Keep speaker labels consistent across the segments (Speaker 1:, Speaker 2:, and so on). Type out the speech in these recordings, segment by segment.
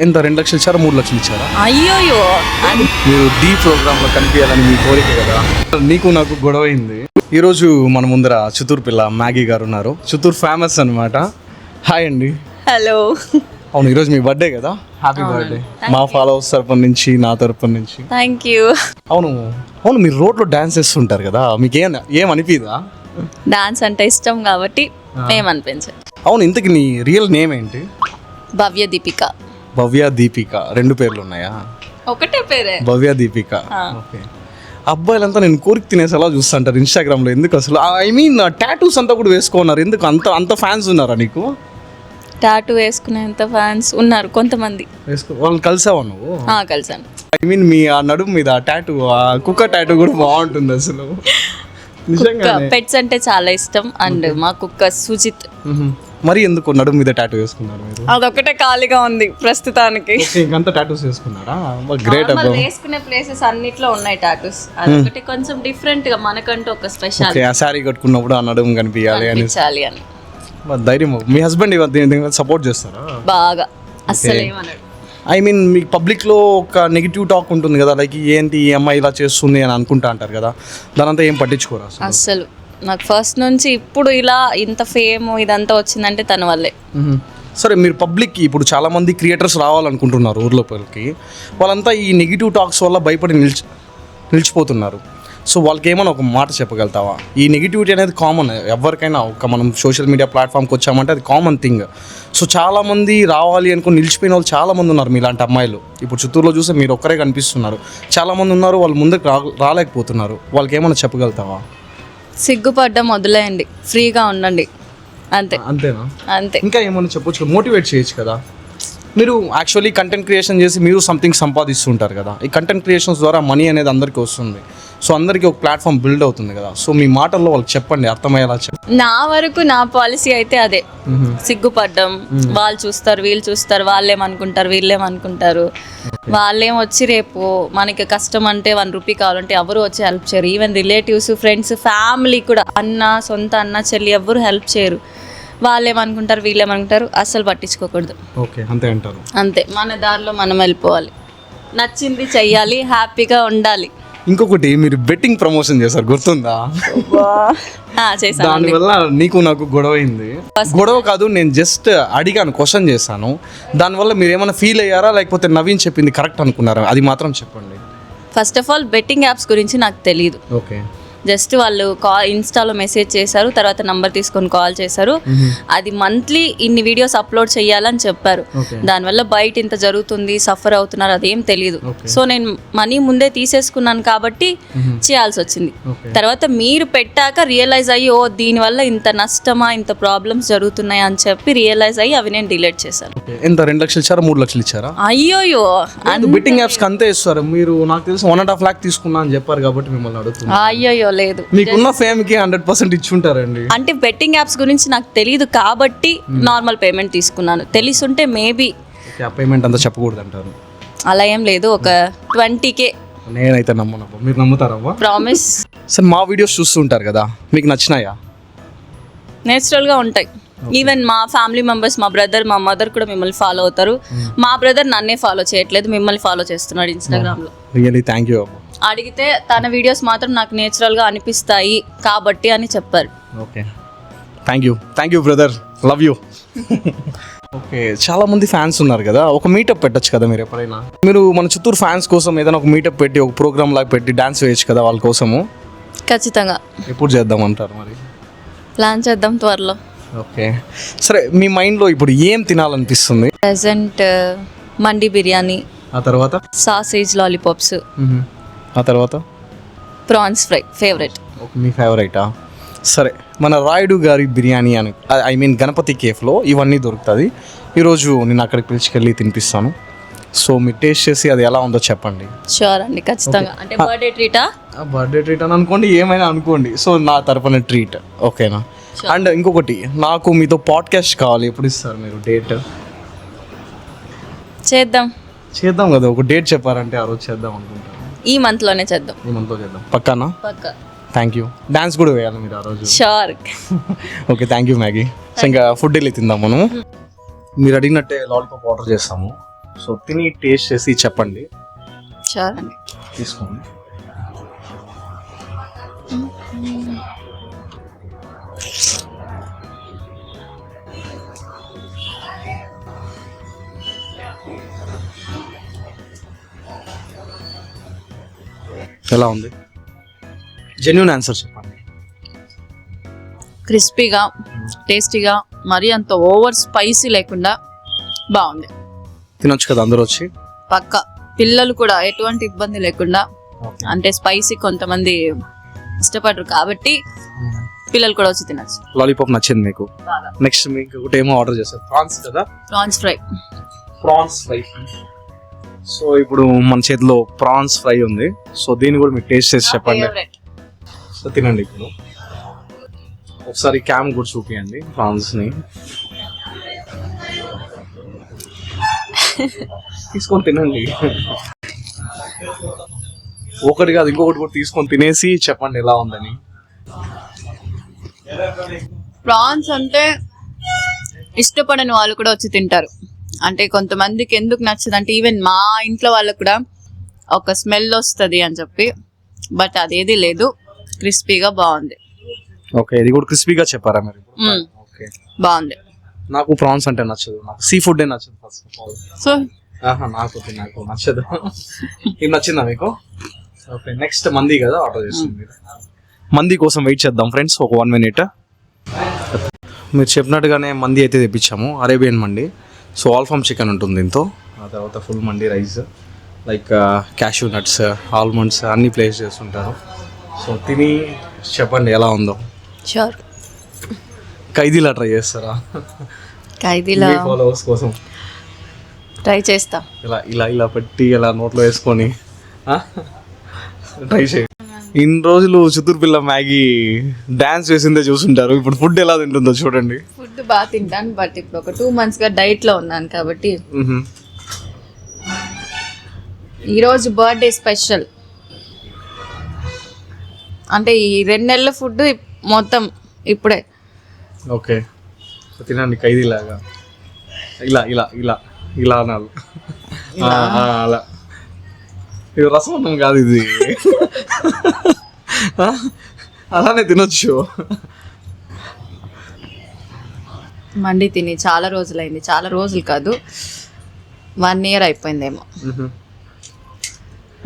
Speaker 1: ఎంత రెండు లక్షలు ఇచ్చారా మూడు లక్షలు ఇచ్చారా?
Speaker 2: అయ్యోయ్యో. అన్-
Speaker 1: మీరు డీ ప్రోగ్రామ్లో కనిపించాలని మీ కోరిక కదా? నీకు నాకు గొడవ అయింది ఈ రోజు మన ముందర చిత్తూరు పిల్ల మ్యాగీ గారు ఉన్నారు. చిత్తూరు ఫేమస్ అన్నమాట. హాయ్ అండి.
Speaker 2: హలో
Speaker 1: అవును ఈరోజు మీ బర్త్డే కదా? హ్యాపీ బర్త్డే మా ఫాలోవర్స్ తరపున నుంచి నా తరపున నుంచి.
Speaker 2: థ్యాంక్ యూ
Speaker 1: అవును అవును మీరు రోడ్లో డాన్స్ చేస్తుంటారు కదా? మీకు ఏం ఏం అనిపిదా?
Speaker 2: డాన్స్ అంటే ఇష్టం కాబట్టి ఏమనిపించదు
Speaker 1: అవును ఇంతకి నీ రియల్ నేమ్ ఏంటి?
Speaker 2: భవ్య దీపిక.
Speaker 1: భవ్య దీపిక రెండు పేర్లు ఉన్నాయా?
Speaker 2: ఒకటే పేరే.
Speaker 1: భవ్య దీపిక. ఓకే. అబ్బాయిలంతా నేను కోరిక తినేసేలా చూస్తుంటారు ఇన్స్టాగ్రామ్లో ఎందుకు అసలు? ఐ మీన్ టాటూస్ అంతా కూడా వేసుకున్నారు. ఎందుకు? అంత అంత ఫ్యాన్స్ ఉన్నారా నీకు?
Speaker 2: టాటూ వేసుకునేంత ఫ్యాన్స్ ఉన్నారు కొంతమంది.
Speaker 1: వేసుకో వాళ్ళని కలిసావా నువ్వు?
Speaker 2: ఆ, కలిసాను.
Speaker 1: ఐ మీన్ మీ ఆ నడుము మీద ఆ టాటూ ఆ కుక్క టాటూ కూడా బాగుంటుంది అసలు. నిజంగా
Speaker 2: పెట్స్ అంటే చాలా ఇష్టం. అండ్ మా కుక్క సుజిత్.
Speaker 1: మరి ఎందుకు నడుము మీద టాటూ వేసుకున్నారు మీరు?
Speaker 2: అదొకటే ఖాళీగా ఉంది ప్రస్తుతానికి.
Speaker 1: ఇంకంతా టాటూస్ వేసుకున్నారా? గ్రేట్ అబ్బా.
Speaker 2: వేసుకునే ప్లేసెస్ అన్నిట్లో ఉన్నాయి టాటూస్ అదొకటి కొంచెం డిఫరెంట్గా మనకంటూ ఒక స్పెషల్
Speaker 1: శారీ కట్టుకున్నప్పుడు ఆ నడుము కనిపించాలి అని. ధైర్యం మీ హస్బెండ్ సపోర్ట్ చేస్తారా?
Speaker 2: బాగా. ఏమన్నాడు
Speaker 1: ఐ మీన్ మీ పబ్లిక్లో ఒక నెగిటివ్ టాక్ ఉంటుంది కదా లైక్ ఏంటి ఈ అమ్మాయి ఇలా చేస్తుంది అని అనుకుంటా అంటారు కదా. దానంతా ఏం పట్టించుకోరా అసలు?
Speaker 2: నాకు ఫస్ట్ నుంచి ఇప్పుడు ఇలా ఇంత ఫేమ్ ఇదంతా వచ్చిందంటే తన వల్లే.
Speaker 1: సరే మీరు పబ్లిక్కి ఇప్పుడు చాలా మంది క్రియేటర్స్ రావాలనుకుంటున్నారు ఊర్లోపలికి. వాళ్ళంతా ఈ నెగిటివ్ టాక్స్ వల్ల భయపడి నిలిచి నిలిచిపోతున్నారు. సో వాళ్ళకి ఏమైనా ఒక మాట చెప్పగలుగుతావా? ఈ నెగిటివిటీ అనేది కామన్ ఎవరికైనా ఒక మనం సోషల్ మీడియా ప్లాట్ఫామ్కి వచ్చామంటే అది కామన్ థింగ్ సో చాలామంది రావాలి అనుకుని నిలిచిపోయిన వాళ్ళు చాలామంది ఉన్నారు మీలాంటి అమ్మాయిలు. ఇప్పుడు చిత్తూరులో చూస్తే మీరు ఒక్కరే కనిపిస్తున్నారు. చాలామంది ఉన్నారు వాళ్ళు ముందుకు రా రాలేకపోతున్నారు. వాళ్ళకి ఏమైనా చెప్పగలుగుతావా?
Speaker 2: సిగ్గుపడ్డం వదిలేయండి ఫ్రీగా ఉండండి. అంతే.
Speaker 1: అంతేనా?
Speaker 2: అంతే.
Speaker 1: ఇంకా ఏమైనా చెప్పొచ్చు? మోటివేట్ చేయొచ్చు కదా. మీరు యాక్చువల్లీ కంటెంట్ క్రియేషన్ చేసి మీరు సంథింగ్ సంపాదిస్తుంటారు కదా. ఈ కంటెంట్ క్రియేషన్స్ ద్వారా మనీ అనేది అందరికీ వస్తుంది. సో అందరికీ ఒక ప్లాట్ఫామ్ బిల్డ్ అవుతుంది కదా. సో మీ మాటల్లో వాళ్ళకి చెప్పండి అర్థమయ్యేలా చెప్పండి.
Speaker 2: నా వరకు నా పాలసీ అయితే అదే. సిగ్గుపడ్డం. వాళ్ళు చూస్తారు వీళ్ళు చూస్తారు వాళ్ళేమనుకుంటారు వీళ్ళేమనుకుంటారు. వాళ్ళేం వచ్చి రేపు మనకి కష్టం అంటే వన్ రూపీ కావాలంటే ఎవరు వచ్చి హెల్ప్ చేయరు. ఈవెన్ రిలేటివ్స్ ఫ్రెండ్స్ ఫ్యామిలీ కూడా అన్న సొంత అన్న చెల్లి ఎవరు హెల్ప్ చేయరు. వాళ్ళేమనుకుంటారు వీళ్ళేమనుకుంటారు అస్సలు పట్టించుకోకూడదు.
Speaker 1: ఓకే అంతే అంటారు.
Speaker 2: అంతే. మన దారిలో మనం వెళ్ళిపోవాలి. నచ్చింది చెయ్యాలి హ్యాపీగా ఉండాలి.
Speaker 1: ఇంకొకటి మీరు బెట్టింగ్ ప్రమోషన్ చేశారు గుర్తుందా?
Speaker 2: చేశాను
Speaker 1: దానివల్ల నీకు నాకు గొడవ అయింది గొడవ కాదు నేను జస్ట్ అడిగాను క్వశ్చన్ చేశాను. దానివల్ల మీరు ఏమైనా ఫీల్ అయ్యారా? లేకపోతే నవీన్ చెప్పింది కరెక్ట్ అనుకున్నారా? అది మాత్రం చెప్పండి.
Speaker 2: First of all betting apps గురించి నాకు తెలియదు
Speaker 1: ఓకే
Speaker 2: జస్ట్ వాళ్ళు కాల్ ఇన్స్టాలో మెసేజ్ చేశారు తర్వాత నంబర్ తీసుకొని కాల్ చేశారు. అది మంత్లీ ఇన్ని వీడియోస్ అప్లోడ్ చేయాలని చెప్పారు. దానివల్ల బయట ఇంత జరుగుతుంది సఫర్ అవుతున్నారు అదేం తెలియదు సో నేను మనీ ముందే తీసేసుకున్నాను కాబట్టి చేయాల్సి వచ్చింది. తర్వాత మీరు పెట్టాక రియలైజ్ అయ్యి ఓ దీనివల్ల ఇంత నష్టమా ఇంత ప్రాబ్లమ్స్ జరుగుతున్నాయి అని చెప్పి రియలైజ్ అయ్యి అవి నేను డిలీట్ చేశాను.
Speaker 1: ఎంత? రెండు లక్షలు ఇచ్చారా? మూడు లక్షలు ఇచ్చారా?
Speaker 2: అయ్యోయ్యో!
Speaker 1: బెట్టింగ్ యాప్స్ అంతే ఇస్తారు. మీరు నాకు తెలిసి వన్ అండ్ హాఫ్ లాక్ తీసుకున్నా అని చెప్పారు కాబట్టి మిమ్మల్ని అడుగుతున్నా.
Speaker 2: అయ్యోయ్యో! లేదు.
Speaker 1: మీకున్న ఫేమ్కి హండ్రెడ్ పర్సెంట్ ఇచ్చుంటారండి.
Speaker 2: అంటే బెట్టింగ్ యాప్స్ గురించి నాకు తెలియదు కాబట్టి నార్మల్ పేమెంట్ తీసుకున్నాను. తెలిసుంటే మేబీ
Speaker 1: పేమెంట్ అంతా చెప్పకూడదు అంటారు
Speaker 2: అలా ఏం లేదు ఒక ట్వంటీకే
Speaker 1: నేనైతే నమ్మనబ్బా మీరు
Speaker 2: ప్రామిస్
Speaker 1: సార్ మా వీడియోస్ చూస్తుంటారు కదా మీకు నచ్చినాయా?
Speaker 2: నేచురల్గా ఉంటాయి. ఈవెన్ మా ఫ్యామిలీ మెంబర్స్ మా బ్రదర్ మా మదర్ కూడా మిమ్మల్ని ఫాలో అవుతారు. మా బ్రదర్ నన్నే ఫాలో చేయట్లేదు మిమ్మల్ని ఫాలో చేస్తున్నాడు ఇన్స్టాగ్రామ్లో
Speaker 1: రియలీ థ్యాంక్ యూ అబ్బా.
Speaker 2: అడిగితే తన వీడియోస్ మాత్రం నాకు నేచురల్గా అనిపిస్తాయి కాబట్టి అని చెప్పారు.
Speaker 1: Okay. Thank you thank you brother love you okay. చాలా మంది ఫ్యాన్స్ ఉన్నారు కదా. ఒక మీటప్ పెట్టొచ్చు కదా మీరు ఎప్పుడైనా? మీరు మన చిత్తూరు ఫ్యాన్స్ కోసం ఏదైనా ఒక మీటప్ పెట్టి ఒక ప్రోగ్రామ్ లాగా పెట్టి డాన్స్ వేయచ్చు కదా వాళ్ళ కోసము?
Speaker 2: ఖచ్చితంగా.
Speaker 1: ఎప్పుడు చేద్దాం అంటారు మరి?
Speaker 2: ప్లాన్ చేద్దాం త్వరలో.
Speaker 1: ఓకే. సరే మీ మైండ్లో ఇప్పుడు ఏం తినాలనిపిస్తుంది?
Speaker 2: ప్రజెంట్ మండి బిర్యానీ.
Speaker 1: ఆ తర్వాత?
Speaker 2: Sausage lollipops.
Speaker 1: ఆ తర్వాత?
Speaker 2: Prawns fry favourite.
Speaker 1: మీ ఫేవరెటా? సరే మన రాయుడు గారి బిర్యానీ అని ఐ మీన్ గణపతి కేఫ్లో ఇవన్నీ దొరుకుతుంది ఈరోజు నేను అక్కడికి పిలిచికెళ్ళి తినిపిస్తాను. సో మీరు టేస్ట్ చేసి అది ఎలా ఉందో చెప్పండి.
Speaker 2: షూర్ అండి ఖచ్చితంగా. అంటే బర్త్డే ట్రీటా
Speaker 1: బర్త్డే ట్రీట్ అని అనుకోండి ఏమైనా అనుకోండి. సో నా తరపున ట్రీట్ ఓకేనా? అండ్ ఇంకొకటి నాకు మీతో పాడ్కాస్ట్ కావాలి ఎప్పుడు ఇస్తారు మీరు డేట్
Speaker 2: చేద్దాం.
Speaker 1: చేద్దాం కదా ఒక డేట్ చెప్పారంటే ఆ రోజు చేద్దాం అనుకుంటాను
Speaker 2: ఈ మంత్లోనే చేద్దాం.
Speaker 1: ఈ మంత్లో చేద్దాం. పక్కానా?
Speaker 2: పక్క.
Speaker 1: థ్యాంక్ యూ డాన్స్ కూడా వేయాలి మీరు ఆ రోజు.
Speaker 2: Sure
Speaker 1: okay thank you Maggie so ఇంకా ఫుడ్ వెళ్ళి తిందాం మనం. మీరు అడిగినట్టే లాలీపాప్ ఆర్డర్ చేస్తాము. సో తిని టేస్ట్ చేసి చెప్పండి.
Speaker 2: షూర్ అండి
Speaker 1: తీసుకోండి. ఎలా ఉంది? జెన్యున్ ఆన్సర్ చెప్పండి.
Speaker 2: క్రిస్పీగా టేస్టీగా మరీ అంత ఓవర్ స్పైసీ లేకుండా బాగుంది.
Speaker 1: తినొచ్చు కదా అందరూ వచ్చి?
Speaker 2: పక్క. పిల్లలు కూడా ఎటువంటి ఇబ్బంది లేకుండా అంటే స్పైసీ కొంతమంది ఇష్టపడరు కాబట్టి పిల్లలు కూడా వచ్చి తినచ్చు.
Speaker 1: లాలీపాప్ నచ్చింది మీకు? నెక్స్ట్ మీకు ఏమో ఆర్డర్ చేశారు. ప్రాన్స్ కదా?
Speaker 2: Prawns fry
Speaker 1: prawns fry so ఇప్పుడు మన చేతిలో ప్రాన్స్ ఫ్రై ఉంది. సో దీన్ని కూడా మీకు టేస్ట్ చేసి చెప్పండి. సో తినండి ఇప్పుడు. ఒకసారి క్యామ్ కూడా చూపియండి ప్రాన్స్ని తీసుకొని తినండి. ఒకటి కాదు ఇంకొకటి కూడా తీసుకొని తినేసి చెప్పండి ఎలా ఉందని.
Speaker 2: ప్రాన్స్ అంటే ఇష్టపడని వాళ్ళు కూడా వచ్చి తింటారు. అంటే కొంతమందికి ఎందుకు నచ్చదు అంటే ఈవెన్ మా ఇంట్లో వాళ్ళకు కూడా ఒక స్మెల్ వస్తుంది అని చెప్పి బట్ అదేది లేదు. క్రిస్పీగా బాగుంది.
Speaker 1: ఓకే ఇది కూడా క్రిస్పీగా చెప్పారా మీరు. ఓకే.
Speaker 2: బాగుంది.
Speaker 1: నాకు ప్రాన్స్ అంటే నచ్చదు. నాకు సీ ఫుడ్ నచ్చదు ఫస్ట్ ఆఫ్ ఆల్
Speaker 2: సో
Speaker 1: ఆహా నాకు నాకు నచ్చదు. ఇది నచ్చిందా మీకు? ఓకే నెక్స్ట్ మంది కదా ఆర్డర్ చేస్తుంది. మీరు మంది కోసం వెయిట్ చేద్దాం ఫ్రెండ్స్ ఒక వన్ మినిట్ మీరు చెప్పినట్టుగానే మంది అయితే తెప్పించాము. Arabian mandi. So alfaham chicken ఉంటుంది దీంతో. ఆ తర్వాత full mandi rice like cashew nuts almonds అన్ని ప్లేస్ చేస్తుంటారు. సో తిని చెప్పండి ఎలా ఉందో.
Speaker 2: షూర్
Speaker 1: ఖైదీలా ట్రై చేస్తారా?
Speaker 2: ఖైదీలా.
Speaker 1: ఫాలోవర్స్ కోసం.
Speaker 2: ట్రై చేస్తా.
Speaker 1: ఇలా ఇలా ఇలా పెట్టి ఇలా నోట్లో వేసుకొని ట్రై చేయి ఇన్ని రోజులు చిత్తూరు పిల్ల మ్యాగీ డాన్స్ వేసిందే చూసుంటారు. ఇప్పుడు ఫుడ్ ఎలా తింటుందో చూడండి.
Speaker 2: ఫుడ్ బాగా తింటాను బట్ ఇప్పుడు ఒక టూ మంత్స్గా డైట్లో ఉన్నాను కాబట్టి.
Speaker 1: మ్హూ.
Speaker 2: ఈరోజు బర్త్డే స్పెషల్ అంటే ఈ రెండు నెలల ఫుడ్ మొత్తం ఇప్పుడే.
Speaker 1: ఓకే. తినండి ఖైదీలాగా. ఇలా ఇలా ఇలా ఇలా అనాలి. అలా. ఇది రసమన్నం కాదు ఇది అలానే తినొచ్చు
Speaker 2: మండి తిని చాలా రోజులైంది. చాలా రోజులు కాదు. వన్ ఇయర్ అయిపోయిందేమో.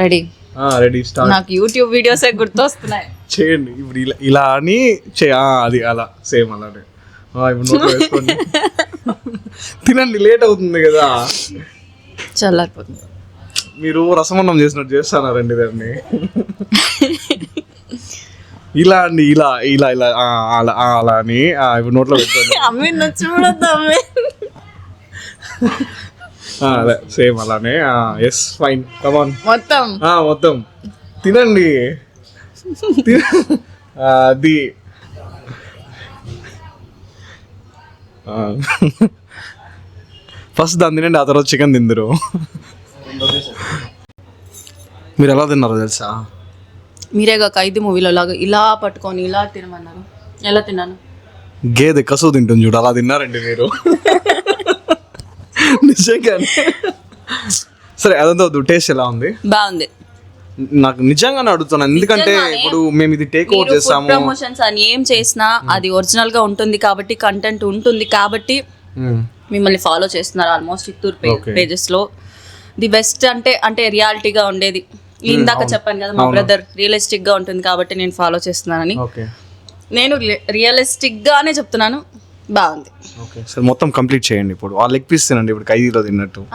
Speaker 2: రెడీ
Speaker 1: రెడీ స్టార్ట్
Speaker 2: నాకు యూట్యూబ్ వీడియోసే గుర్తొస్తున్నాయి.
Speaker 1: చేయండి. ఇప్పుడు ఇలా ఇలా అని చే అది అలా సేమ్ అలానే. ఇప్పుడు తినండి లేట్ అవుతుంది కదా.
Speaker 2: చల్లారిపోతుంది.
Speaker 1: మీరు రసమన్నం చేసినట్టు చేస్తున్నారండి దాన్ని ఇలా అండి ఇలా ఇలా ఇలా అలా అలా అని ఇప్పుడు నోట్లో
Speaker 2: చూడొద్దు
Speaker 1: ఆ, అదే సేమ్ అలానే ఎస్ ఫైన్ కమాన్
Speaker 2: మొత్తం.
Speaker 1: మొత్తం. తినండి. అది. ఫస్ట్ దాన్ని తినండి ఆ తర్వాత చికెన్ తిందరు. మీరు ఎలా తిన్నారో తెలుసా?
Speaker 2: మీరేగా ఖైదీ మూవీలో లాగా ఇలా పట్టుకొని ఇలా తినమన్నారు. ఎలా తిన్నాను?
Speaker 1: గేదె కసు తింటుంది చూడు అలా తిన్నారండి మీరు. నిజంగానే సరే అదంతా వద్దు టేస్ట్ ఎలా ఉంది?
Speaker 2: బాగుంది.
Speaker 1: నాకు నిజంగానే అడుగుతున్నాను ఎందుకంటే ఇప్పుడు మేము ఇది టేక్ ఓవర్ చేస్తాము
Speaker 2: ప్రమోషన్స్ అని ఏం చేసినా అది ఒరిజినల్గా ఉంటుంది కాబట్టి కంటెంట్ ఉంటుంది కాబట్టి
Speaker 1: మ్మ్.
Speaker 2: మిమ్మల్ని ఫాలో చేస్తున్నారు ఆల్మోస్ట్ చిత్తూరు. పేజెస్లో. ది బెస్ట్ అంటే అంటే రియాలిటీగా ఉండేది. ఇందాక చెప్పాను కదా మా బ్రదర్ రియలిస్టిక్గా ఉంటుంది కాబట్టి నేను ఫాలో చేస్తున్నానని. నేను రియలిస్టిక్ గానే చెప్తున్నాను. బాగుంది.
Speaker 1: ఓకే. సరే మొత్తం కంప్లీట్ చేయండి ఇప్పుడు. ఆ లెగ్ పీస్ తినండి ఇప్పుడు ఖైదీలో తిన్నట్టు.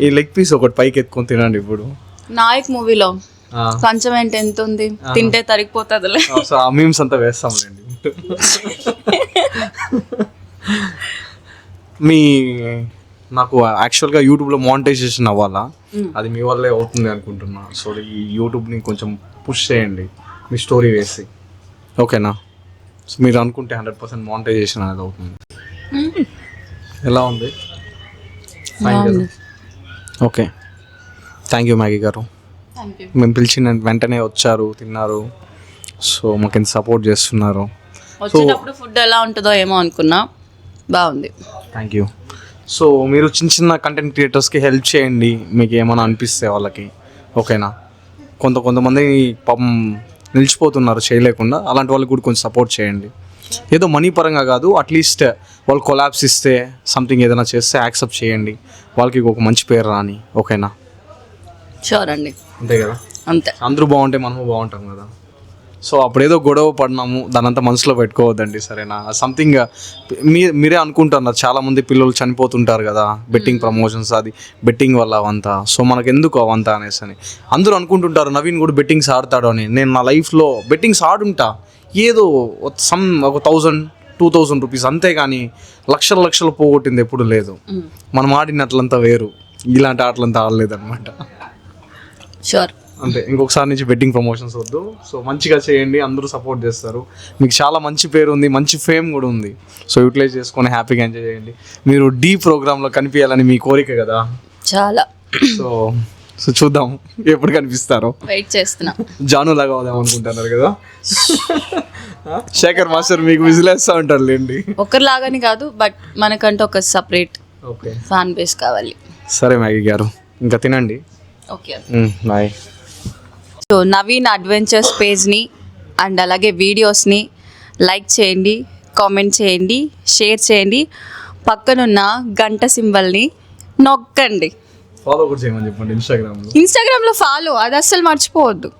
Speaker 1: ఈ లెగ్ పీస్ ఒకటి పైకి ఎత్తుకొని తినండి ఇప్పుడు.
Speaker 2: నాయక్ మూవీలో. కొంచెం ఏంటి ఎంత ఉంది? తింటే తరిగిపోతుందిలే.
Speaker 1: సో ఆ మీమ్స్ అంతా వేస్తాంలేండి. మీ నాకు యాక్చువల్గా యూట్యూబ్లో మానిటైజేషన్ అవ్వాలా? అది మీ వల్లే అవుతుంది అనుకుంటున్నా. సో ఈ యూట్యూబ్ని కొంచెం పుష్ చేయండి. మీ స్టోరీ వేసి. ఓకేనా? సో మీరు అనుకుంటే హండ్రెడ్ పర్సెంట్ మానిటైజేషన్ అనేది అవుతుంది. ఎలా ఉంది? ఓకే. థ్యాంక్ యూ మ్యాగీ గారు. మేము పిలిచిన వెంటనే వచ్చారు తిన్నారు. సో మాకు ఎంత సపోర్ట్ చేస్తున్నారు.
Speaker 2: వచ్చినప్పుడు ఫుడ్ ఎలా ఉంటుందో ఏమో అనుకున్నా. బాగుంది.
Speaker 1: థ్యాంక్ యూ సో మీరు చిన్న చిన్న కంటెంట్ క్రియేటర్స్కి హెల్ప్ చేయండి. మీకు ఏమైనా అనిపిస్తే వాళ్ళకి. ఓకేనా? కొంత కొంతమంది పాపం నిలిచిపోతున్నారు చేయలేకుండా. అలాంటి వాళ్ళకి కూడా కొంచెం సపోర్ట్ చేయండి. ఏదో మనీ పరంగా కాదు అట్లీస్ట్ వాళ్ళు కొలాబ్స్ ఇస్తే సంథింగ్ ఏదైనా చేస్తే యాక్సెప్ట్ చేయండి. వాళ్ళకి ఒక మంచి పేరు రాని. ఓకేనా?
Speaker 2: షూర్ అండి.
Speaker 1: అంతే కదా?
Speaker 2: అంతే.
Speaker 1: అందరూ బాగుంటే మనము బాగుంటాం కదా? సో అప్పుడేదో గొడవ పడినాము దానంతా మనసులో పెట్టుకోవద్దండి సరేనా? సంథింగ్ మీ మీరే అనుకుంటున్నారు చాలామంది పిల్లలు చనిపోతుంటారు కదా బెట్టింగ్ ప్రమోషన్స్ అది బెట్టింగ్ వల్ల అవంతా. సో మనకు ఎందుకు అవంతా అనేసి అని. అందరూ అనుకుంటుంటారు నవీన్ కూడా బెట్టింగ్స్ ఆడతాడు అని. నేను నా లైఫ్లో బెట్టింగ్స్ ఆడుంటా. ఏదో సమ్ ఒక థౌజండ్ టూ థౌజండ్ రూపీస్ అంతేగాని లక్షల లక్షలు పోగొట్టింది ఎప్పుడు లేదు. మనం ఆడినట్లంతా వేరు. ఇలాంటి ఆటలంతా ఆడలేదన్నమాట.
Speaker 2: షూర్
Speaker 1: అంతే ఇంకొకసారి నుంచి వెడ్డింగ్ ప్రమోషన్స్ వద్దు. సో మంచిగా చేయండి అందరూ సపోర్ట్ చేస్తారు. మీకు చాలా మంచి పేరు ఉంది మంచి ఫేమ్ కూడా ఉంది. సో యూటిలైజ్ చేసుకొని హ్యాపీగా ఎంజాయ్ చేయండి. మీరు డీ ప్రోగ్రాంలో కనిపించాలని మీ కోరిక కదా?
Speaker 2: చాలా.
Speaker 1: సో సో చూద్దాం ఎప్పుడు కనిపిస్తారో.
Speaker 2: వెయిట్ చేస్తున్నా.
Speaker 1: జాను లాగా అవుదాం అనుకుంటున్నారు కదా? శేఖర్ మాస్టర్ మీకు విజిలేస్తూ ఉంటారు లేండి.
Speaker 2: ఒకరిలాగాని కాదు బట్ మనకంటూ ఒక సపరేట్
Speaker 1: ఓకే
Speaker 2: ఫ్యాన్ బేస్ కావాలి.
Speaker 1: సరే మ్యాగీ గారు. ఇంకా తినండి.
Speaker 2: ఓకే
Speaker 1: బాయ్
Speaker 2: నవీన్ అడ్వెంచర్స్ పేజ్ని అండ్ అలాగే వీడియోస్ని లైక్ చేయండి కామెంట్ చేయండి షేర్ చేయండి. పక్కనున్న గంట సింబల్ని నొక్కండి.
Speaker 1: ఫాలో కూడా చేయమని చెప్పండి ఇన్స్టాగ్రామ్లో
Speaker 2: ఇన్స్టాగ్రామ్లో ఫాలో అది అస్సలు మర్చిపోవద్దు.